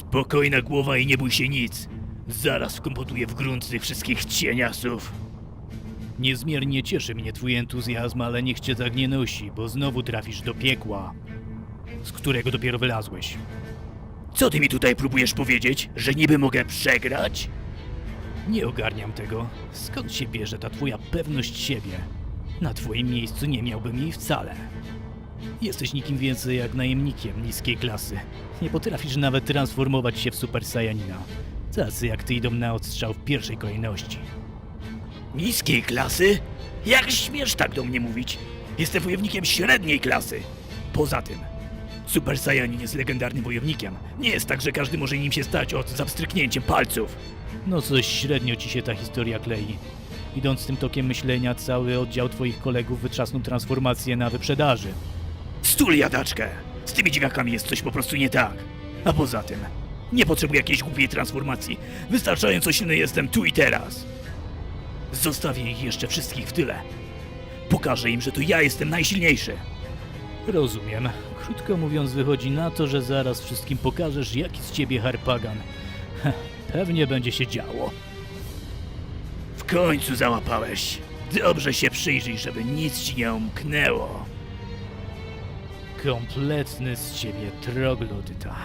Spokojna głowa i nie bój się nic. Zaraz wkompotuję w grunt tych wszystkich cieniasów. Niezmiernie cieszy mnie twój entuzjazm, ale niech cię tak nie nosi, bo znowu trafisz do piekła, z którego dopiero wylazłeś. Co ty mi tutaj próbujesz powiedzieć? Że niby mogę przegrać? Nie ogarniam tego. Skąd się bierze ta twoja pewność siebie? Na twoim miejscu nie miałbym jej wcale. Jesteś nikim więcej jak najemnikiem niskiej klasy. Nie potrafisz nawet transformować się w Super Saiyanina. Tacy jak ty idą na odstrzał w pierwszej kolejności. Niskiej klasy? Jak śmiesz tak do mnie mówić? Jestem wojownikiem średniej klasy. Poza tym, Super Saiyanin jest legendarnym wojownikiem. Nie jest tak, że każdy może nim się stać od za wstryknięciem palców. No coś średnio ci się ta historia klei. Idąc tym tokiem myślenia, cały oddział twoich kolegów wytrzasnął transformację na wyprzedaży. Stul jadaczkę! Z tymi dziwiakami jest coś po prostu nie tak. A poza tym, nie potrzebuję jakiejś głupiej transformacji. Wystarczająco silny jestem tu i teraz. Zostawię ich jeszcze wszystkich w tyle. Pokażę im, że to ja jestem najsilniejszy. Rozumiem. Krótko mówiąc, wychodzi na to, że zaraz wszystkim pokażesz, jaki z ciebie harpagan. Heh, Pewnie będzie się działo. W końcu załapałeś. Dobrze się przyjrzyj, żeby nic ci nie umknęło. Kompletny z ciebie troglodyta.